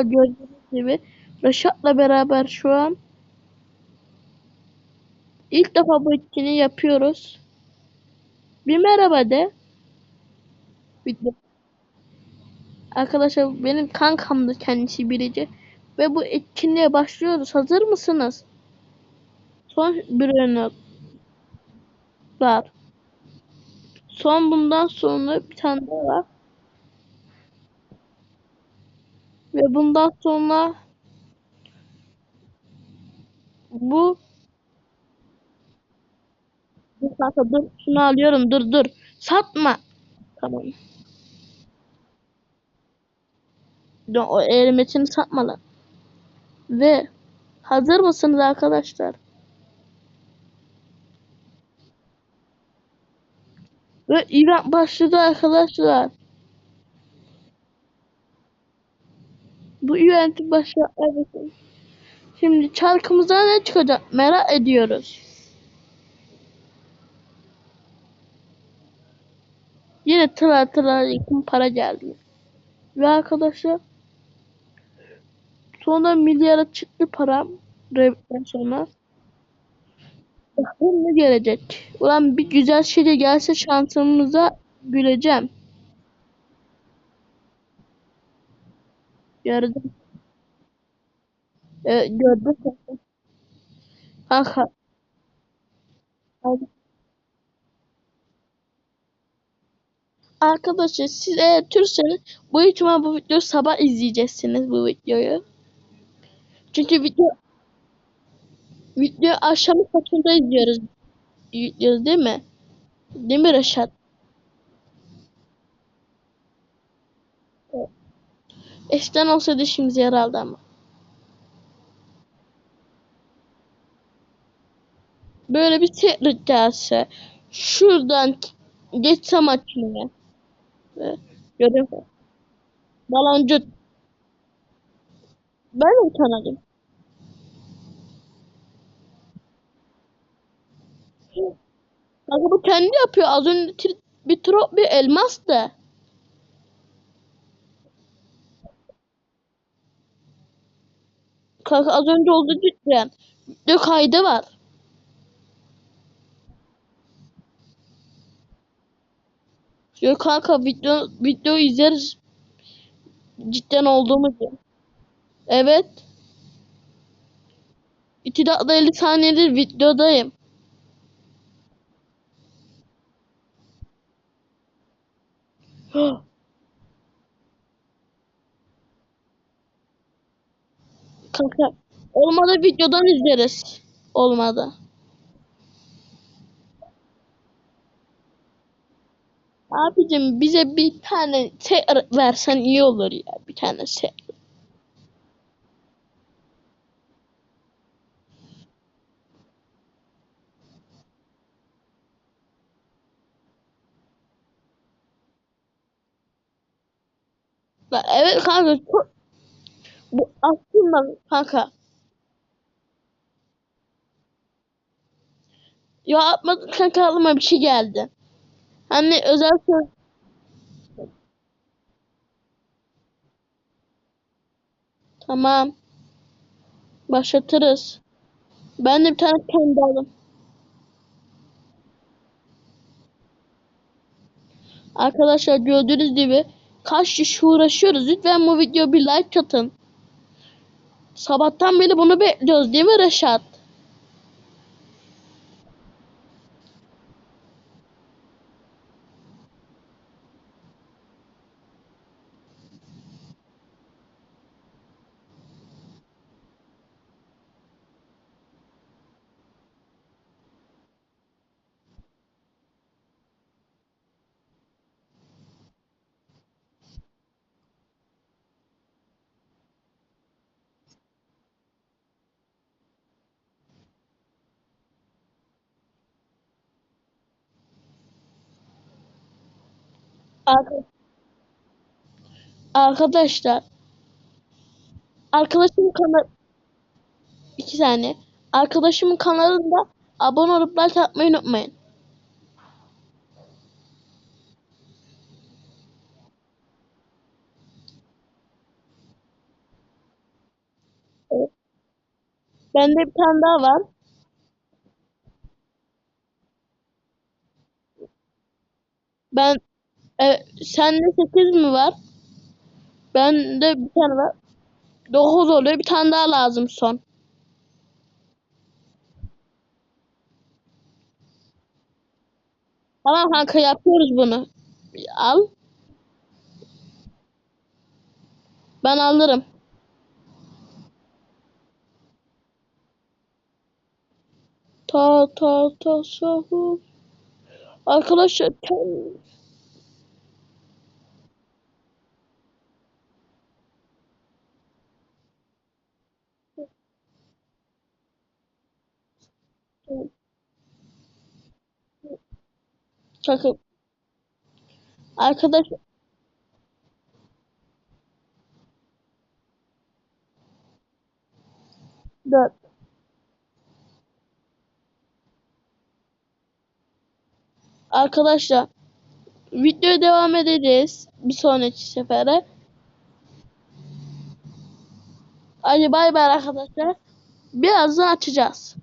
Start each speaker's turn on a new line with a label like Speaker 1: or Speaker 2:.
Speaker 1: gördüğünüz gibi Reşat'la beraber şu an ilk defa bu etkinliği yapıyoruz. Bir merhaba de. Arkadaşlar benim kankamdı kendisi birici. Ve bu etkinliğe başlıyoruz. Hazır mısınız? Son bir ürünü var. Son bundan sonra bir tane daha var. Bundan sonra bu Dur kanka dur şunu alıyorum. Dur dur. Satma. Tamam. O erimetini satma lan. Ve hazır mısınız arkadaşlar? Ve event başladı arkadaşlar bu eventin başlatmak Şimdi çarkımıza ne çıkacak merak ediyoruz. Yine tıra tıra yakın para geldi. Ve arkadaşlar sonra milyara çıktı param. Revitten sonra. Bakalım ne gelecek. Ulan bir güzel şey de gelse şansımıza güleceğim. Gördüm. Evet gördüm. Kanka. Hadi. Arkadaşlar siz eğer Türkseniz bu ihtimal bu videoyu sabah izleyeceksiniz bu videoyu. Çünkü video video akşamı kaçında izliyoruz. Izliyoruz değil mi? Değil mi Reşat? Eskiden olsaydı işimize yarardı ama. Böyle bir teknik gelse şuradan geçsem açmaya. Görüyor musun? Baloncu. Ben tanıdım? Kanka bu kendi yapıyor. Az önce bir trop bir elmas da. Kanka az önce oldu cidden. Video kaydı var. Yok kanka video video izleriz. Cidden olduğumu diyor. Evet. 2 dakika 50 saniyedir videodayım. Kanka olmadı videodan izleriz. Olmadı. Abicim bize bir tane şey versen iyi olur ya. Bir tane. Bak, Evet kanka çok bu aslında kanka ya atmadım kanka aklıma bir şey geldi. Hani özel söz tamam başlatırız. Ben de bir tane kendi aldım. Arkadaşlar gördüğünüz gibi kaç kişi uğraşıyoruz. Lütfen bu video bir like atın. Sabahtan beri bunu bekliyoruz değil mi Reşat? Arka- Arkadaşlar arkadaşımın kanal iki saniye. Arkadaşımın kanalında abone olup like atmayı unutmayın. Bende bir tane daha var. Ben e, sende 8 mi var? Bende bir tane var. 9 oluyor. Bir tane daha lazım son. Tamam kanka yapıyoruz bunu. Al. Ben alırım. Ta ta ta sahur. Arkadaşlar takım. Arkadaş dört. Arkadaşlar videoya devam edeceğiz bir sonraki sefere. Hadi bay bay arkadaşlar. Birazdan açacağız.